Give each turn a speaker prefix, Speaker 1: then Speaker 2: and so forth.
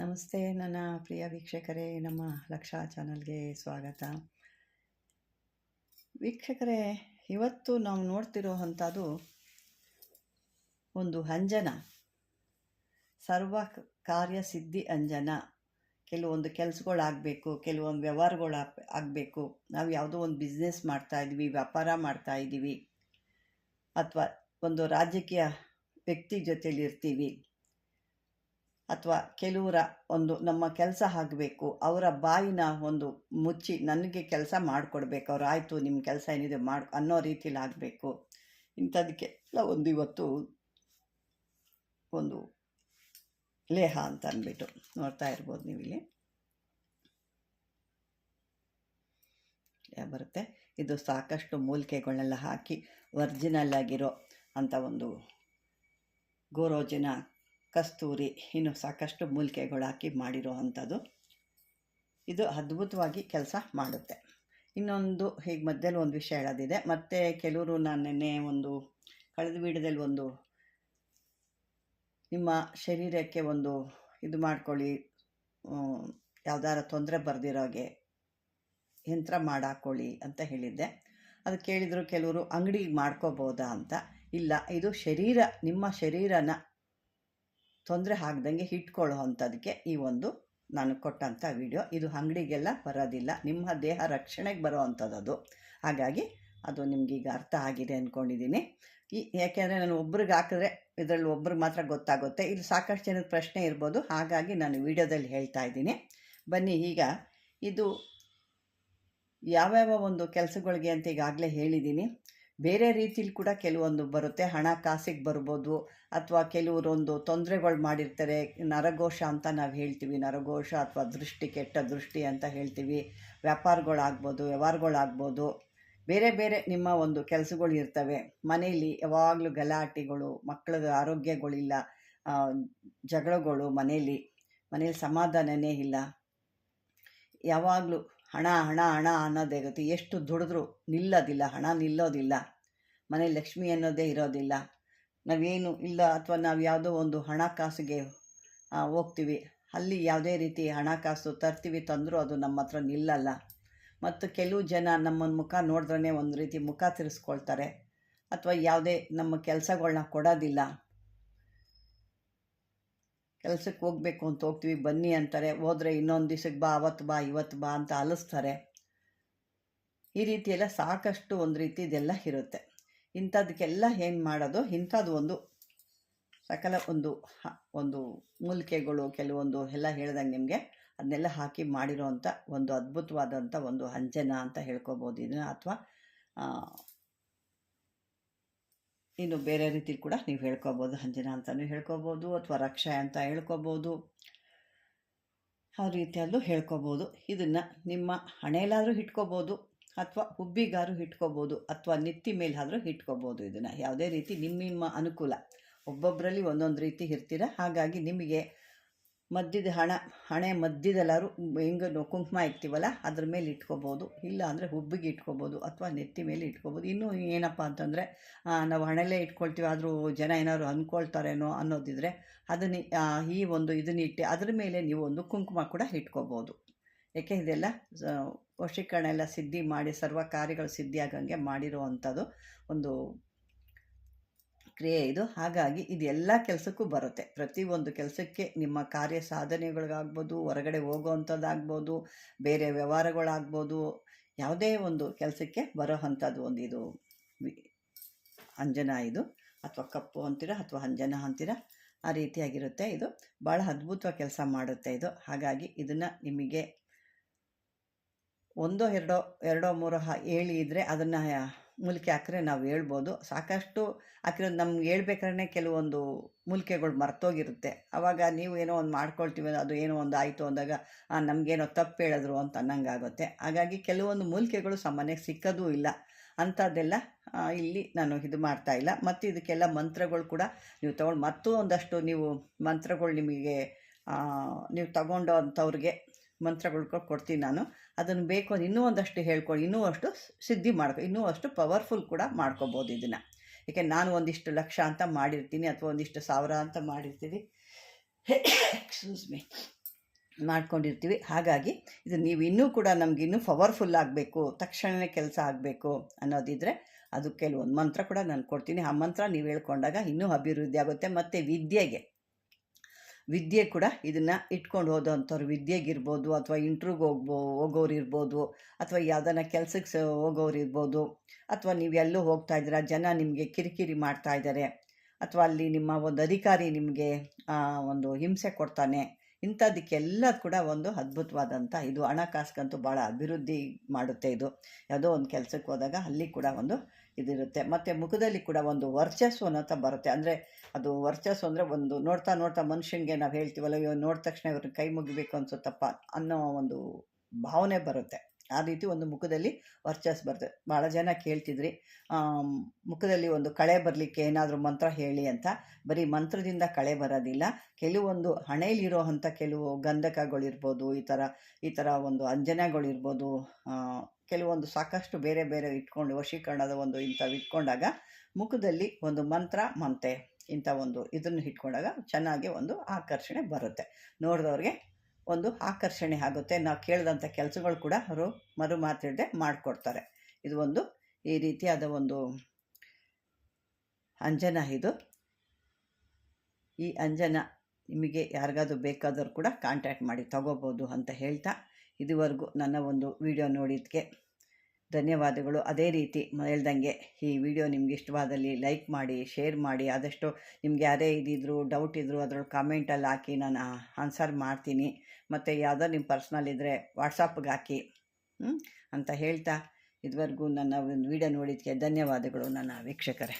Speaker 1: ನಮಸ್ತೆ, ನನ್ನ ಪ್ರಿಯ ವೀಕ್ಷಕರೇ, ನಮ್ಮ ಲಕ್ಷ ಚಾನಲ್ಗೆ ಸ್ವಾಗತ. ವೀಕ್ಷಕರೇ, ಇವತ್ತು ನಾವು ನೋಡ್ತಿರೋ ಅಂಥದ್ದು ಒಂದು ಅಂಜನ. ಸರ್ವ ಕಾರ್ಯ ಸಿದ್ಧಿ ಅಂಜನ. ಕೆಲವೊಂದು ಕೆಲಸಗಳಾಗಬೇಕು, ಕೆಲವೊಂದು ವ್ಯವಹಾರಗಳು ಆಗಬೇಕು ನಾವು ಯಾವುದೋ ಒಂದು ಬಿಸ್ನೆಸ್ ಮಾಡ್ತಾಯಿದ್ವಿ ವ್ಯಾಪಾರ ಮಾಡ್ತಾಯಿದ್ದೀವಿ ಅಥವಾ ಒಂದು ರಾಜಕೀಯ ವ್ಯಕ್ತಿ ಜೊತೇಲಿ ಇರ್ತೀವಿ ಅಥವಾ ಕೆಲವರ ಒಂದು ನಮ್ಮ ಕೆಲಸ ಆಗಬೇಕು, ಅವರ ಬಾಯಿನ ಒಂದು ಮುಚ್ಚಿ ನನಗೆ ಕೆಲಸ ಮಾಡಿಕೊಡ್ಬೇಕು, ಅವ್ರು ಆಯಿತು ನಿಮ್ಮ ಕೆಲಸ ಏನಿದೆ ಮಾಡಿ, ಅನ್ನೋ ರೀತಿಲಿ ಆಗಬೇಕು. ಇಂಥದಕ್ಕೆಲ್ಲ ಒಂದು ಇವತ್ತು ಒಂದು ಲೇಹ ಅಂತ ಅಂದ್ಬಿಟ್ಟು ನೋಡ್ತಾ ಇರ್ಬೋದು ನೀವು ಇಲ್ಲಿ ಬರುತ್ತೆ. ಇದು ಸಾಕಷ್ಟು ಮೂಲಿಕೆಗಳನ್ನೆಲ್ಲ ಹಾಕಿ ಒರ್ಜಿನಲ್ ಆಗಿರೋ ಅಂಥ ಒಂದು ಗೋರೋಜಿನ ಕಸ್ತೂರಿ, ಇನ್ನು ಸಾಕಷ್ಟು ಮೂಲಿಕೆಗಳು ಹಾಕಿ ಮಾಡಿರೋ ಇದು ಅದ್ಭುತವಾಗಿ ಕೆಲಸ ಮಾಡುತ್ತೆ. ಇನ್ನೊಂದು ಹೀಗೆ ಮಧ್ಯದಲ್ಲಿ ಒಂದು ವಿಷಯ ಹೇಳೋದಿದೆ. ಮತ್ತು ಕೆಲವರು ನಾನು ನೆನ್ನೆ ಒಂದು ಕಳೆದ ವೀಡಿಯೋದಲ್ಲಿ ಒಂದು ನಿಮ್ಮ ಶರೀರಕ್ಕೆ ಒಂದು ಇದು ಮಾಡ್ಕೊಳ್ಳಿ ಯಾವ್ದಾರ ತೊಂದರೆ ಬರ್ದಿರೋಗೆ ಯಂತ್ರ ಮಾಡಾಕೊಳ್ಳಿ ಅಂತ ಹೇಳಿದ್ದೆ. ಅದು ಕೇಳಿದರು ಕೆಲವರು ಅಂಗಡಿಗೆ ಮಾಡ್ಕೋಬೋದಾ ಅಂತ. ಇಲ್ಲ, ಇದು ಶರೀರ, ನಿಮ್ಮ ಶರೀರನ ತೊಂದರೆ ಆಗ್ದಂಗೆ ಇಟ್ಕೊಳ್ಳೋ ಅಂಥದಕ್ಕೆ ಈ ಒಂದು ನಾನು ಕೊಟ್ಟಂಥ ವಿಡಿಯೋ. ಇದು ಅಂಗಡಿಗೆಲ್ಲ ಬರೋದಿಲ್ಲ. ನಿಮ್ಮ ದೇಹ ರಕ್ಷಣೆಗೆ ಬರೋ ಅಂಥದ್ದು ಹಾಗಾಗಿ ಅದು ನಿಮ್ಗೆ ಈಗ ಅರ್ಥ ಆಗಿದೆ ಅಂದ್ಕೊಂಡಿದ್ದೀನಿ ಈ ಯಾಕೆಂದರೆ ನಾನು ಒಬ್ರಿಗೆ ಹಾಕಿದ್ರೆ ಇದರಲ್ಲಿ ಒಬ್ರಿಗೆ ಮಾತ್ರ ಗೊತ್ತಾಗುತ್ತೆ. ಇದು ಸಾಕಷ್ಟು ಜನದ ಪ್ರಶ್ನೆ ಇರ್ಬೋದು. ಹಾಗಾಗಿ ನಾನು ವಿಡಿಯೋದಲ್ಲಿ ಹೇಳ್ತಾ ಇದ್ದೀನಿ. ಬನ್ನಿ ಈಗ ಇದು ಯಾವ್ಯಾವ ಒಂದು ಕೆಲಸಗಳಿಗೆ ಅಂತ ಈಗಾಗಲೇ ಹೇಳಿದ್ದೀನಿ. ಬೇರೆ ರೀತಿಲಿ ಕೂಡ ಕೆಲವೊಂದು ಬರುತ್ತೆ. ಹಣ ಕಾಸಿಗೆ ಬರ್ಬೋದು ಅಥವಾ ಕೆಲವರೊಂದು ತೊಂದರೆಗಳು ಮಾಡಿರ್ತಾರೆ. ನರಘೋಷ ಅಂತ ನಾವು ಹೇಳ್ತೀವಿ. ನರಘೋಷ ಅಥವಾ ದೃಷ್ಟಿ, ಕೆಟ್ಟ ದೃಷ್ಟಿ ಅಂತ ಹೇಳ್ತೀವಿ. ವ್ಯಾಪಾರಗಳಾಗ್ಬೋದು, ವ್ಯವಹಾರಗಳಾಗ್ಬೋದು. ಬೇರೆ ಬೇರೆ ನಿಮ್ಮ ಒಂದು ಕೆಲಸಗಳು ಇರ್ತವೆ. ಮನೆಯಲ್ಲಿ ಯಾವಾಗಲೂ ಗಲಾಟೆಗಳು ಮಕ್ಕಳ ಆರೋಗ್ಯಗಳಿಲ್ಲ ಜಗಳಗಳು ಮನೆಯಲ್ಲಿ ಮನೇಲಿ ಸಮಾಧಾನನೇ ಇಲ್ಲ. ಯಾವಾಗಲೂ ಹಣ ಹಣ ಹಣ ಅನ್ನೋದೇ ಗೊತ್ತು? ಎಷ್ಟು ದುಡಿದ್ರೂ ನಿಲ್ಲೋದಿಲ್ಲ, ಹಣ ನಿಲ್ಲೋದಿಲ್ಲ. ಮನೆ ಲಕ್ಷ್ಮಿ ಅನ್ನೋದೇ ಇರೋದಿಲ್ಲ. ನಾವೇನು ಇಲ್ಲ ಅಥವಾ ನಾವು ಯಾವುದೋ ಒಂದು ಹಣಕಾಸಿಗೆ ಹೋಗ್ತೀವಿ. ಅಲ್ಲಿ ಯಾವುದೇ ರೀತಿ ಹಣಕಾಸು ತರ್ತೀವಿ, ತಂದರೂ ಅದು ನಮ್ಮ ಹತ್ರ ನಿಲ್ಲಲ್ಲ. ಮತ್ತು ಕೆಲವು ಜನ ನಮ್ಮನ್ನು ಮುಖ ನೋಡಿದ್ರೇ ಒಂದು ರೀತಿ ಮುಖ ತಿರ್ಸ್ಕೊಳ್ತಾರೆ. ಅಥವಾ ಯಾವುದೇ ನಮ್ಮ ಕೆಲಸಗಳನ್ನ ಕೊಡೋದಿಲ್ಲ. ಕೆಲಸಕ್ಕೆ ಹೋಗ್ಬೇಕು ಅಂತ ಹೋಗ್ತೀವಿ, ಬನ್ನಿ ಅಂತಾರೆ. ಹೋದರೆ ಇನ್ನೊಂದು ದಿವ್ಸಕ್ಕೆ ಬಾ ಅವತ್ತು ಬಾ ಇವತ್ತು ಬಾ ಅಂತ ಅಲಿಸ್ತಾರೆ. ಈ ರೀತಿಯೆಲ್ಲ ಸಾಕಷ್ಟು ಒಂದು ರೀತಿ ಇದೆಲ್ಲ ಇರುತ್ತೆ. ಇಂಥದಕ್ಕೆಲ್ಲ ಏನು ಮಾಡೋದು? ಇಂಥದ್ದು ಒಂದು ಸಕಲ ಒಂದು ಒಂದು ಮೂಲಿಕೆಗಳು, ಕೆಲವೊಂದು ಎಲ್ಲ ಹೇಳ್ದಂಗೆ ನಿಮಗೆ ಅದನ್ನೆಲ್ಲ ಹಾಕಿ ಮಾಡಿರೋವಂಥ ಒಂದು ಅದ್ಭುತವಾದಂಥ ಒಂದು ಅಂಜನ ಅಂತ ಹೇಳ್ಕೊಬೋದು ಇದನ್ನ, ಅಥವಾ ಇನ್ನು ಬೇರೆ ರೀತಿ ಕೂಡ ನೀವು ಹೇಳ್ಕೊಬೋದು, ಅಂಜನ ಅಂತಲೂ ಹೇಳ್ಕೊಬೋದು, ಅಥವಾ ರಕ್ಷೆ ಅಂತ ಹೇಳ್ಕೊಬೋದು. ಆ ರೀತಿಯಲ್ಲೂ ಹೇಳ್ಕೊಬೋದು. ಇದನ್ನು ನಿಮ್ಮ ಹಣೆಯಲ್ಲಾದರೂ ಇಟ್ಕೋಬೋದು, ಅಥವಾ ಹುಬ್ಬಿಗಾರು ಇಟ್ಕೋಬೋದು, ಅಥವಾ ನೆತ್ತಿ ಮೇಲಾದರೂ ಇಟ್ಕೋಬೋದು. ಇದನ್ನು ಯಾವುದೇ ರೀತಿ ನಿಮ್ಮ ನಿಮ್ಮ ಅನುಕೂಲ. ಒಬ್ಬೊಬ್ಬರಲ್ಲಿ ಒಂದೊಂದು ರೀತಿ ಇರ್ತೀರ. ಹಾಗಾಗಿ ನಿಮಗೆ ಮಧ್ಯದ ಹಣ, ಹಣೆ ಮಧ್ಯದಲ್ಲಾದ್ರು ಹೆಂಗೆ ಕುಂಕುಮ ಇಕ್ತೀವಲ್ಲ, ಅದ್ರ ಮೇಲೆ ಇಟ್ಕೋಬೋದು. ಇಲ್ಲ ಅಂದರೆ ಹುಬ್ಬಿಗೆ ಇಟ್ಕೋಬೋದು ಅಥವಾ ನೆತ್ತಿ ಮೇಲೆ ಇಟ್ಕೋಬೋದು. ಇನ್ನೂ ಏನಪ್ಪ ಅಂತಂದರೆ ನಾವು ಹಣೆಲ್ಲೇ ಇಟ್ಕೊಳ್ತೀವಿ, ಆದರೂ ಜನ ಏನಾದ್ರು ಅಂದ್ಕೊಳ್ತಾರೇನೋ ಅನ್ನೋದಿದ್ರೆ ಅದನ್ನ ಈ ಒಂದು ಇದನ್ನ ಇಟ್ಟು ಅದ್ರ ಮೇಲೆ ನೀವು ಒಂದು ಕುಂಕುಮ ಕೂಡ ಇಟ್ಕೋಬೋದು. ಯಾಕೆ ಇದೆಲ್ಲ ವಶೀಕರಣ ಎಲ್ಲ ಸಿದ್ಧಿ ಮಾಡಿ, ಸರ್ವ ಕಾರ್ಯಗಳು ಸಿದ್ಧಿ ಮಾಡಿರುವಂಥದ್ದು ಮಾಡಿರೋ ಅಂಥದ್ದು ಒಂದು ಕ್ರಿಯೆ ಇದು. ಹಾಗಾಗಿ ಇದು ಎಲ್ಲ ಕೆಲಸಕ್ಕೂ ಬರುತ್ತೆ. ಪ್ರತಿಯೊಂದು ಕೆಲಸಕ್ಕೆ ನಿಮ್ಮ ಕಾರ್ಯ ಸಾಧನೆಗಳಿಗಾಗ್ಬೋದು, ಹೊರಗಡೆ ಹೋಗೋವಂಥದ್ದಾಗ್ಬೋದು, ಬೇರೆ ವ್ಯವಹಾರಗಳಾಗ್ಬೋದು, ಯಾವುದೇ ಒಂದು ಕೆಲಸಕ್ಕೆ ಬರೋ ಅಂಥದ್ದು ಒಂದು ಇದು. ಅಂಜನ ಇದು. ಅಥವಾ ಕಪ್ಪು ಅಂತೀರ ಅಥವಾ ಅಂಜನ ಅಂತೀರ, ಆ ರೀತಿಯಾಗಿರುತ್ತೆ ಇದು. ಭಾಳ ಅದ್ಭುತ ಕೆಲಸ ಮಾಡುತ್ತೆ ಇದು. ಹಾಗಾಗಿ ಇದನ್ನು ನಿಮಗೆ ಒಂದೋ, ಎರಡೋ ಎರಡೋ, ಮೂರೋ ಹೇಳಿ ಇದ್ದರೆ ಅದನ್ನು ಮೂಲಿಕೆ ಹಾಕಿದ್ರೆ ನಾವು ಹೇಳ್ಬೋದು. ಸಾಕಷ್ಟು ಹಾಕಿರೋದು ನಮ್ಗೆ ಹೇಳ್ಬೇಕಾದ್ರೆ ಕೆಲವೊಂದು ಮೂಲಿಕೆಗಳು ಮರ್ತೋಗಿರುತ್ತೆ. ಆವಾಗ ನೀವು ಏನೋ ಒಂದು ಮಾಡ್ಕೊಳ್ತೀವಿ ಅದು ಏನೋ ಒಂದು ಆಯಿತು ಅಂದಾಗ ನಮಗೇನೋ ತಪ್ಪು ಹೇಳಿದ್ರು ಅಂತ ಅನ್ನಂಗಾಗುತ್ತೆ. ಹಾಗಾಗಿ ಕೆಲವೊಂದು ಮೂಲಿಕೆಗಳು ಸಾಮಾನ್ಯಕ್ಕೆ ಸಿಕ್ಕೋದೂ ಇಲ್ಲ. ಅಂಥದ್ದೆಲ್ಲ ಇಲ್ಲಿ ನಾನು ಇದು ಮಾಡ್ತಾ ಇಲ್ಲ. ಮತ್ತು ಇದಕ್ಕೆಲ್ಲ ಮಂತ್ರಗಳು ಕೂಡ ನೀವು ತೊಗೊಂಡು ಮತ್ತೂ ಒಂದಷ್ಟು ನೀವು ಮಂತ್ರಗಳು ನಿಮಗೆ ನೀವು ತಗೊಂಡು ಅಂಥವ್ರಿಗೆ ಮಂತ್ರಗಳು ಕೊಡ್ತೀನಿ ನಾನು. ಅದನ್ನು ಬೇಕು ಇನ್ನೂ ಒಂದಷ್ಟು ಹೇಳ್ಕೊ, ಇನ್ನೂ ಅಷ್ಟು ಸಿದ್ಧಿ ಮಾಡ್ಕೊ, ಇನ್ನೂ ಅಷ್ಟು ಪವರ್ಫುಲ್ ಕೂಡ ಮಾಡ್ಕೋಬೋದು ಇದನ್ನು. ಏಕೆ, ನಾನು ಒಂದಿಷ್ಟು ಲಕ್ಷ ಅಂತ ಮಾಡಿರ್ತೀನಿ ಅಥವಾ ಒಂದಿಷ್ಟು ಸಾವಿರ ಅಂತ ಮಾಡಿರ್ತೀವಿ. ಎಕ್ಸ್ಕ್ಯೂಸ್ ಮೀ ಮಾಡ್ಕೊಂಡಿರ್ತೀವಿ. ಹಾಗಾಗಿ ಇದು ನೀವು ಇನ್ನೂ ಕೂಡ ನಮ್ಗೆ ಇನ್ನೂ ಪವರ್ಫುಲ್ ಆಗಬೇಕು ತಕ್ಷಣವೇ ಕೆಲಸ ಆಗಬೇಕು ಅನ್ನೋದಿದ್ದರೆ ಅದು ಕೆಲವೊಂದು ಮಂತ್ರ ಕೂಡ ನಾನು ಕೊಡ್ತೀನಿ. ಆ ಮಂತ್ರ ನೀವು ಹೇಳ್ಕೊಂಡಾಗ ಇನ್ನೂ ಅಭಿವೃದ್ಧಿ ಆಗುತ್ತೆ ಮತ್ತು ವಿದ್ಯೆಗೆ. ವಿದ್ಯೆ ಕೂಡ ಇದನ್ನು ಇಟ್ಕೊಂಡು ಹೋದಂಥವ್ರು. ವಿದ್ಯೆಗಿರ್ಬೋದು ಅಥವಾ ಇಂಟ್ರ್ಯೂಗೆ ಹೋಗ್ಬೋ ಹೋಗೋರು ಇರ್ಬೋದು ಅಥವಾ ಯಾವ್ದಾನ ಕೆಲಸಕ್ಕೆ ಹೋಗೋರು ಇರ್ಬೋದು ಅಥವಾ ನೀವು ಎಲ್ಲೂ ಹೋಗ್ತಾ ಇದ್ದೀರಾ, ಜನ ನಿಮಗೆ ಕಿರಿಕಿರಿ ಮಾಡ್ತಾ ಇದ್ದಾರೆ ಅಥವಾ ಅಲ್ಲಿ ನಿಮ್ಮ ಒಂದು ಅಧಿಕಾರಿ ನಿಮಗೆ ಒಂದು ಹಿಂಸೆ ಕೊಡ್ತಾನೆ. ಇಂಥದಕ್ಕೆಲ್ಲ ಕೂಡ ಒಂದು ಅದ್ಭುತವಾದಂಥ ಇದು ಹಣಕಾಸುಗಂತೂ ಭಾಳ ಅಭಿವೃದ್ಧಿ ಮಾಡುತ್ತೆ ಇದು. ಯಾವುದೋ ಒಂದು ಕೆಲಸಕ್ಕೆ ಹೋದಾಗ ಅಲ್ಲಿ ಕೂಡ ಒಂದು ಇದಿರುತ್ತೆ. ಮತ್ತು ಮುಖದಲ್ಲಿ ಕೂಡ ಒಂದು ವರ್ಚಸ್ಸು ಅನ್ನೋಂಥ ಬರುತ್ತೆ. ಅಂದರೆ ಅದು ವರ್ಚಸ್ಸು ಅಂದರೆ ಒಂದು ನೋಡ್ತಾ ನೋಡ್ತಾ ಮನುಷ್ಯನಿಗೆ ನಾವು ಹೇಳ್ತೀವಲ್ಲ ಇವಾಗ ನೋಡಿದ ತಕ್ಷಣ ಇವ್ರನ್ನ ಕೈ ಮುಗಿಬೇಕು ಅನ್ಸುತ್ತಪ್ಪ ಅನ್ನೋ ಒಂದು ಭಾವನೆ ಬರುತ್ತೆ. ಆ ರೀತಿ ಒಂದು ಮುಖದಲ್ಲಿ ವರ್ಚಸ್ ಬರ್ತದೆ ಭಾಳ ಜನ ಕೇಳ್ತಿದ್ರಿ. ಮುಖದಲ್ಲಿ ಒಂದು ಕಳೆ ಬರಲಿಕ್ಕೆ ಏನಾದರೂ ಮಂತ್ರ ಹೇಳಿ ಅಂತ. ಬರೀ ಮಂತ್ರದಿಂದ ಕಳೆ ಬರೋದಿಲ್ಲ. ಕೆಲವೊಂದು ಹಣೆಯಲ್ಲಿರೋ ಅಂಥ ಕೆಲವು ಗಂಧಕಗಳಿರ್ಬೋದು, ಈ ಥರ ಈ ಥರ ಒಂದು ಅಂಜನಗಳಿರ್ಬೋದು ಕೆಲವೊಂದು ಸಾಕಷ್ಟು ಬೇರೆ ಬೇರೆ ಇಟ್ಕೊಂಡು ವಶೀಕರಣದ ಒಂದು ಇಂಥವು ಇಟ್ಕೊಂಡಾಗ ಮುಖದಲ್ಲಿ ಒಂದು ಮಂತ್ರ, ಮಂತೆ ಇಂಥ ಒಂದು ಇದನ್ನು ಇಟ್ಕೊಂಡಾಗ ಚೆನ್ನಾಗಿ ಒಂದು ಆಕರ್ಷಣೆ ಬರುತ್ತೆ. ನೋಡಿದವ್ರಿಗೆ ಒಂದು ಆಕರ್ಷಣೆ ಆಗುತ್ತೆ. ನಾವು ಕೇಳಿದಂಥ ಕೆಲಸಗಳು ಕೂಡ ಅವರು ಮರು ಮಾತಾಡದೆ ಮಾಡಿಕೊಡ್ತಾರೆ. ಇದು ಒಂದು ಈ ರೀತಿಯಾದ ಒಂದು ಅಂಜನ ಇದು. ಈ ಅಂಜನ ನಿಮಗೆ ಯಾರಿಗಾದ್ರೂ ಬೇಕಾದರೂ ಕೂಡ ಕಾಂಟ್ಯಾಕ್ಟ್ ಮಾಡಿ ತಗೋಬೋದು ಅಂತ ಹೇಳ್ತಾ ಇದುವರೆಗೂ ನನ್ನ ಒಂದು ವಿಡಿಯೋ ನೋಡಿದ್ದಕ್ಕೆ ಧನ್ಯವಾದಗಳು. ಅದೇ ರೀತಿ ಹೇಳ್ದಂಗೆ ಈ ವಿಡಿಯೋ ನಿಮ್ಗೆ ಇಷ್ಟವಾದಲ್ಲಿ ಲೈಕ್ ಮಾಡಿ, ಶೇರ್ ಮಾಡಿ, ಆದಷ್ಟು ನಿಮ್ಗೆ ಯಾರೇ ಇದಿದ್ರು ಡೌಟ್ ಇದ್ದರೂ ಅದ್ರೊಳಗೆ ಕಾಮೆಂಟಲ್ಲಿ ಹಾಕಿ ನಾನು ಆನ್ಸರ್ ಮಾಡ್ತೀನಿ. ಮತ್ತು ಯಾವುದೋ ನಿಮ್ಮ ಪರ್ಸ್ನಲ್ ಇದ್ದರೆ ವಾಟ್ಸಪ್ಗೆ ಹಾಕಿ ಅಂತ ಹೇಳ್ತಾ ಇದುವರೆಗೂ ನನ್ನ ಒಂದು ವಿಡಿಯೋ ನೋಡಿದ್ದಕ್ಕೆ ಧನ್ಯವಾದಗಳು ನನ್ನ ವೀಕ್ಷಕರೇ.